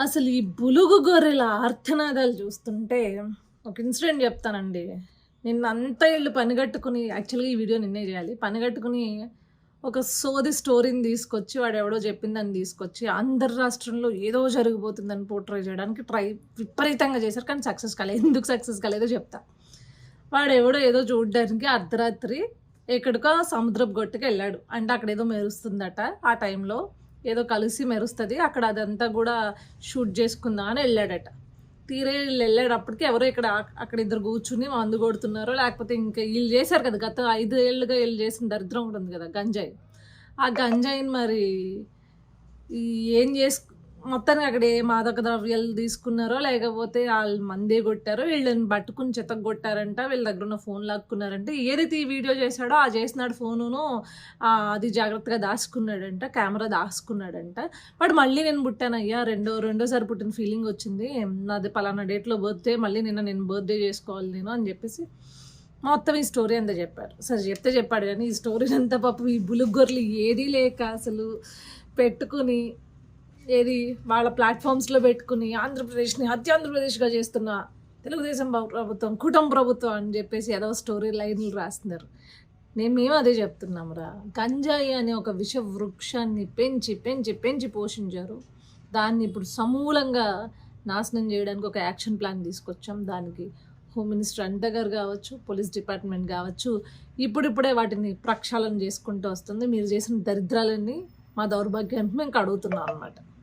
అసలు ఈ బులుగు గొర్రెల ఆర్తనాదాలు చూస్తుంటే ఒక ఇన్సిడెంట్ చెప్తానండి. నిన్న అంతా ఇళ్ళు పనిగట్టుకుని యాక్చువల్గా ఈ వీడియో నిన్నే చేయాలి. పనిగట్టుకుని ఒక సోది స్టోరీని తీసుకొచ్చి వాడు ఎవడో చెప్పిందని తీసుకొచ్చి అందరి రాష్ట్రంలో ఏదో జరిగిపోతుందని పోర్ట్రై చేయడానికి ట్రై విపరీతంగా చేశారు. కానీ సక్సెస్ కాలేదు ఎందుకు సక్సెస్ కాలేదో చెప్తా. వాడు ఎవడో ఏదో చూడడానికి అర్ధరాత్రి ఎక్కడికో సముద్రపు గొట్టుకు వెళ్ళాడు. అంటే అక్కడ ఏదో మెరుస్తుందట ఆ టైంలో. ఏదో కలిసి మెరుస్తుంది అక్కడ అదంతా కూడా షూట్ చేసుకుందాం అని వెళ్ళాడట. తీరే వీళ్ళు వెళ్ళేటప్పటికి ఎవరో ఇక్కడ అక్కడ ఇద్దరు కూర్చుని మందు కొడుతున్నారో లేకపోతే ఇంకా వీళ్ళు చేశారు కదా గత ఐదు ఏళ్ళుగా వీళ్ళు చేసిన దరిద్రం ఉంటుంది కదా గంజాయి. ఆ గంజాయిని మరి ఈ ఏం చేసు మొత్తానికి అక్కడ ఏ మాదక ద్రవ్యాలు తీసుకున్నారో లేకపోతే వాళ్ళు మందే కొట్టారో వీళ్ళని పట్టుకుని చెత్తకు కొట్టారంట వీళ్ళ దగ్గర ఉన్న ఫోన్ లాక్కున్నారంట. ఏదైతే ఈ వీడియో చేశాడో ఆ చేసినాడు ఫోనును అది జాగ్రత్తగా దాచుకున్నాడంట కెమెరా దాచుకున్నాడంట బట్ మళ్ళీ నేను పుట్టాను అయ్యా రెండో రెండోసారి పుట్టిన ఫీలింగ్ వచ్చింది. నాది పలానా డేట్లో బర్త్డే మళ్ళీ నిన్న నేను బర్త్డే చేసుకోవాలి నేను అని చెప్పేసి మొత్తం ఈ స్టోరీ అంతా చెప్పారు. సరే చెప్తే చెప్పాడు కానీ ఈ స్టోరీ అంతా పాపం ఈ బులుగొర్లు ఏదీ లేక అసలు పెట్టుకుని ఏది? వాళ్ళ ప్లాట్ఫామ్స్లో పెట్టుకుని ఆంధ్రప్రదేశ్ని అత్యాంధ్రప్రదేశ్గా చేస్తున్న తెలుగుదేశం ప్రభుత్వం కుటుంబ ప్రభుత్వం అని చెప్పేసి ఏదో స్టోరీ లైన్లు రాస్తున్నారు. నేను మేము అదే చెప్తున్నామురా గంజాయి అనే ఒక విష వృక్షాన్ని పెంచి పెంచి పెంచి పోషించారు. దాన్ని ఇప్పుడు సమూలంగా నాశనం చేయడానికి ఒక యాక్షన్ ప్లాన్ తీసుకొచ్చాం. దానికి హోమ్ మినిస్టర్ అనిత గారు కావచ్చు పోలీస్ డిపార్ట్మెంట్ కావచ్చు ఇప్పుడిప్పుడే వాటిని ప్రక్షాళన చేసుకుంటూ వస్తుంది. మీరు చేసిన దరిద్రాలన్నీ మా దౌర్భాగ్యానికి మేము కడుగుతున్నాం అనమాట